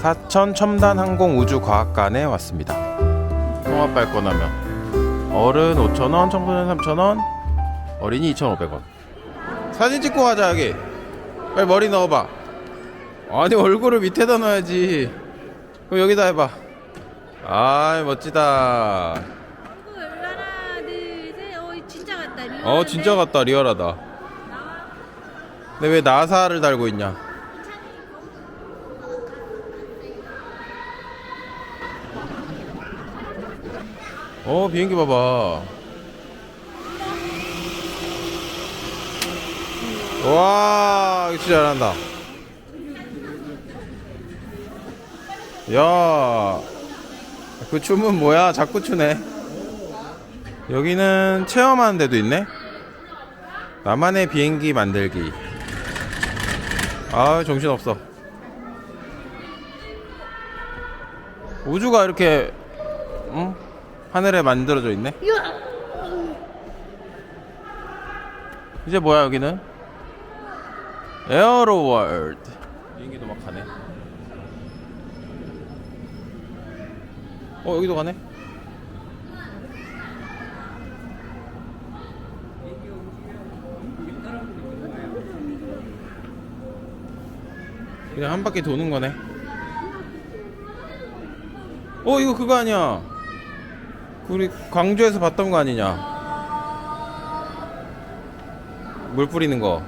사천 첨단 항공 우주 과학관에 왔습니다. 통합 발권하면 어른 5,000원, 청소년 3,000원, 어린이 2,500원. 사진 찍고 가자 여기. 빨리 머리 넣어봐. 아니 얼굴을 밑에다 넣어야지. 그럼 여기다 해봐. 아이 멋지다. 하나 둘 셋 어 진짜 같다 리얼한데? 어 진짜 같다 리얼하다. 근데 왜 나사를 달고 있냐? 어 비행기 봐봐. 와 진짜 잘한다. 야, 그 춤은 뭐야? 자꾸 추네. 여기는 체험하는 데도 있네. 나만의 비행기 만들기. 아, 정신 없어. 우주가 이렇게 응? 하늘에 만들어져 있네. 이제 뭐야 여기는? 에어로월드. 비행기도 막 가네. 어 여기도 가네. 그냥 한 바퀴 도는 거네. 어 이거 그거 아니야. 우리 광주에서 봤던 거 아니냐? 물 뿌리는 거.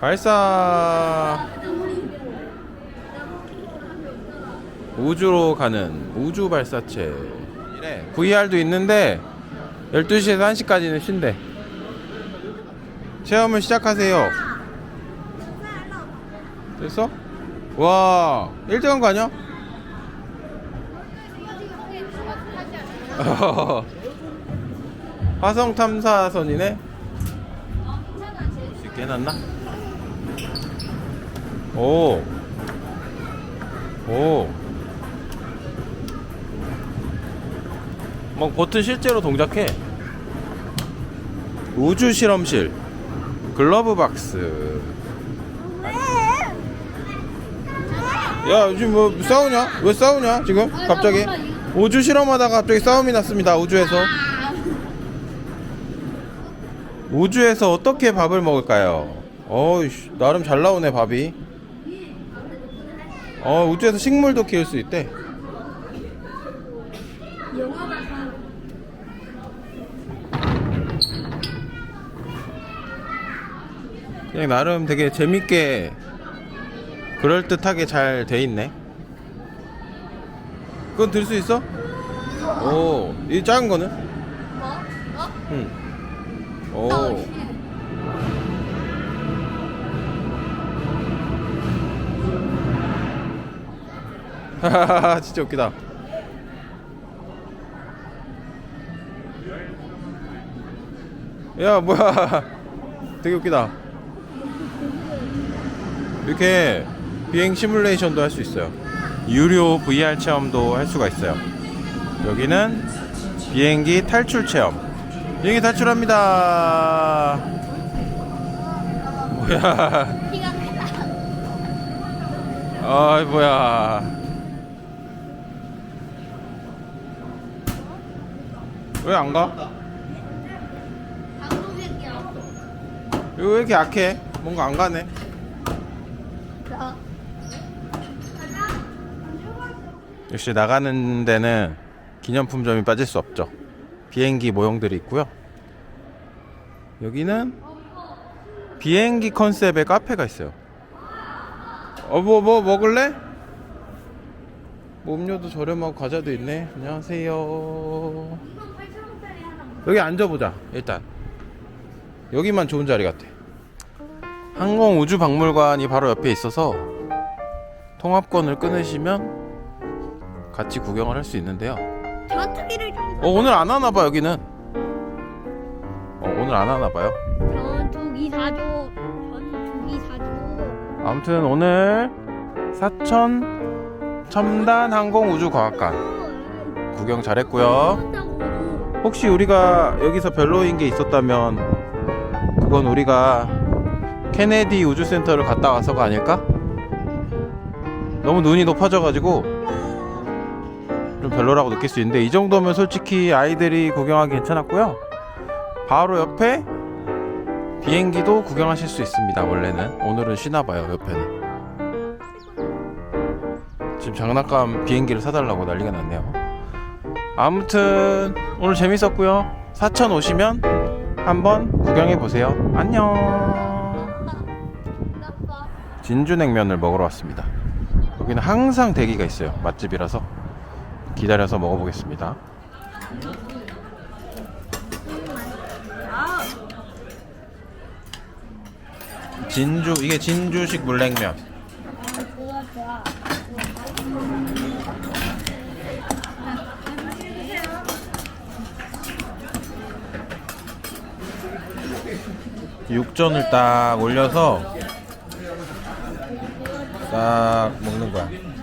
발사. 우주로 가는 우주 발사체. VR도 있는데 12시에서 1시까지는 쉰대. 체험을 시작하세요. 됐어? 와, 1등 한 거 아니야? 화성 탐사선이네. 볼수 있게 해놨나? 오, 오. 막 버튼 실제로 동작해. 우주 실험실, 글러브 박스. 야, 요즘 뭐 싸우냐? 왜 싸우냐? 지금 갑자기 우주 실험하다가 갑자기 싸움이 났습니다. 우주에서. 우주에서 어떻게 밥을 먹을까요? 어이씨, 나름 잘 나오네 밥이. 어, 우주에서 식물도 키울 수 있대. 그냥 나름 되게 재밌게 그럴듯하게 잘 돼 있네. 그건 들 수 있어? 오, 이 작은 거는? 뭐? 어? 응. 오. 하하하 진짜 웃기다. 야 뭐야 되게 웃기다. 이렇게 비행 시뮬레이션도 할 수 있어요. 유료 VR 체험도 할 수가 있어요. 여기는 비행기 탈출 체험. 비행기 탈출합니다. 뭐야? 아 뭐야? 왜 안 가? 이거 왜 이렇게 약해? 뭔가 안 가네. 역시 나가는 데는 기념품점이 빠질 수 없죠. 비행기 모형들이 있고요. 여기는 비행기 컨셉의 카페가 있어요. 어, 뭐, 뭐 먹을래? 뭐 음료도 저렴하고 과자도 있네. 안녕하세요. 여기 앉아보자, 일단. 여기만 좋은 자리 같아. 항공우주박물관이 바로 옆에 있어서 통합권을 끊으시면 같이 구경을 할 수 있는데요. 전투기를 좀 어, 오늘 안 하나 봐, 여기는. 어, 오늘 안 하나 봐요. 전투기 사줘 전투기 사줘 아무튼 오늘 사천 첨단 항공 우주과학관 구경 잘했고요. 혹시 우리가 여기서 별로인 게 있었다면 그건 우리가 케네디 우주센터를 갔다 와서가 아닐까? 너무 눈이 높아져가지고 좀 별로라고 느낄 수 있는데 이 정도면 솔직히 아이들이 구경하기 괜찮았고요. 바로 옆에 비행기도 구경하실 수 있습니다. 원래는 오늘은 쉬나 봐요. 옆에는 지금 장난감 비행기를 사달라고 난리가 났네요. 아무튼 오늘 재밌었고요. 사천 오시면 한번 구경해 보세요. 안녕. 진주 냉면을 먹으러 왔습니다. 여기는 항상 대기가 있어요. 맛집이라서 기다려서 먹어보겠습니다. 진주 이게 진주식 물냉면. 육전을 딱 올려서 딱 먹는 거야. 아,